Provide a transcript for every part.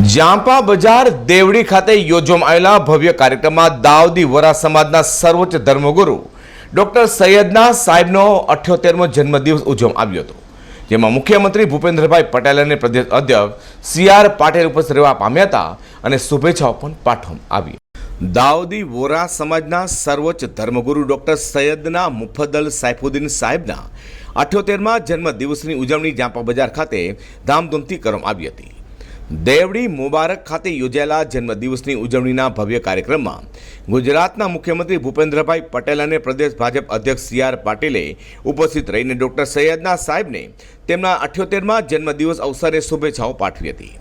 જાંપા બજાર દેવડી ખાતે યોજવામાં આવેલા ભવ્ય કાર્યક્રમમાં દાઉદી વરા સમાજના સર્વોચ્ચ ધર્મગુરુ ડોક્ટર સૈયદના સાહેબનો અઠ્યોતેરમો જન્મદિવસ ઉજવવામાં આવ્યો હતો, જેમાં મુખ્યમંત્રી ભૂપેન્દ્રભાઈ પટેલ અને પ્રદેશ અધ્યક્ષ સી આર પાટીલ ઉપસ્થિત રહેવા પામ્યા હતા અને શુભેચ્છાઓ પણ પાઠવવામાં આવી. દાઉદી વોરા સમાજના સર્વોચ્ચ ધર્મગુરુ ડોક્ટર સૈયદના મુફદ્દલ સાઇફુદ્દીન સાહેબના અઠ્યોતેરમાં જન્મદિવસની ઉજવણી જાંપા બજાર ખાતે ધામધૂમથી કરવામાં આવી હતી. દેવડી મુબારક ખાતે યોજાયેલા જન્મદિવસની ઉજવણીના ભવ્ય કાર્યક્રમમાં ગુજરાતના મુખ્યમંત્રી ભૂપેન્દ્રભાઈ પટેલ અને પ્રદેશ ભાજપ અધ્યક્ષ સી આર પાટીલે ઉપસ્થિત રહીને ડોક્ટર સૈયદના સાહેબને તેમના અઠ્યોતેરમાં જન્મદિવસ અવસરે શુભેચ્છાઓ પાઠવી હતી.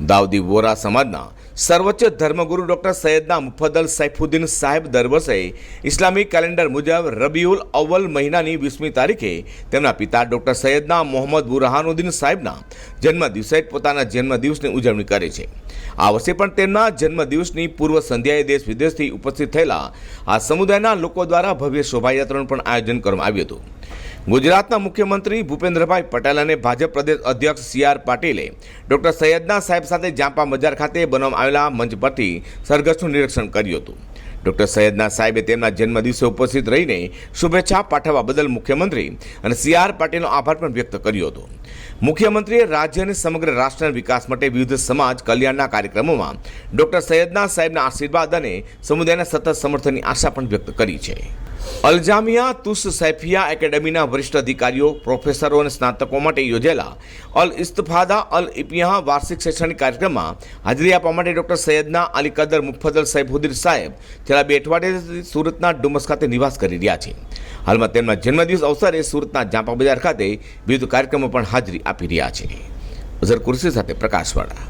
દાઉદી વોરા સમાજના સર્વોચ્ચ ધર્મગુરુ ડૉક્ટર સૈયદના મુફદ્દલ સૈફુદ્દીન સાહેબ દર વર્ષે ઇસ્લામિક કેલેન્ડર મુજબ રબીઉલ અવ્વલ મહિનાની વીસમી તારીખે તેમના પિતા ડૉક્ટર સૈયદના મોહમ્મદ બુરહાનુદ્દીન સાહેબના જન્મદિવસે પોતાના જન્મદિવસની ઉજવણી કરે છે. આ વર્ષે પણ તેમના જન્મદિવસની પૂર્વ સંધ્યાએ દેશ વિદેશથી ઉપસ્થિત થયેલા આ સમુદાયના લોકો દ્વારા ભવ્ય શોભાયાત્રાનું પણ આયોજન કરવામાં આવ્યું હતું. ગુજરાતના મુખ્યમંત્રી ભૂપેન્દ્રભાઈ પટેલ અને ભાજપ પ્રદેશ અધ્યક્ષ સી આર પાટીલે ડોક્ટર સૈયદના સાહેબ સાથે જાંપા બજાર ખાતે બનાવવામાં આવેલા મંચ પરથી સરઘસનું નિરીક્ષણ કર્યું હતું. ડોક્ટર સૈયદના સાહેબે તેમના જન્મદિવસે ઉપસ્થિત રહીને શુભેચ્છા પાઠવવા બદલ મુખ્યમંત્રી અને સી આર પાટીલનો આભાર પણ વ્યક્ત કર્યો હતો. મુખ્યમંત્રીએ રાજ્ય અને સમગ્ર રાષ્ટ્રના વિકાસ માટે વિવિધ સમાજ કલ્યાણના કાર્યક્રમોમાં ડોક્ટર સૈયદના સાહેબના આશીર્વાદ અને સમુદાયના સતત સમર્થનની આશા પણ વ્યક્ત કરી છે. અલજામિયા તુસ સૈફિયા એકેડેમીના વરિષ્ઠ અધિકારીઓ, પ્રોફેસરો અને સ્નાતકો માટે યોજેલા અલ ઇસ્તફાદા અલ ઇપિયા વાર્ષિક શૈક્ષણિક કાર્યક્રમમાં હાજરી આપવા માટે ડોક્ટર સૈયદના અલી કદર મુફદલ સૈફુદ્દીન સાહેબ છેલ્લા બે અઠવાડિયાથી સુરતના ડુમસ ખાતે નિવાસ કરી રહ્યા છે. હાલમાં તેમના જન્મદિવસ અવસરે સુરતના જાંપા બજાર ખાતે વિવિધ કાર્યક્રમો પણ હાજરી આપી રહ્યા છે. અઝર કુર્સી સાથે પ્રકાશવાળા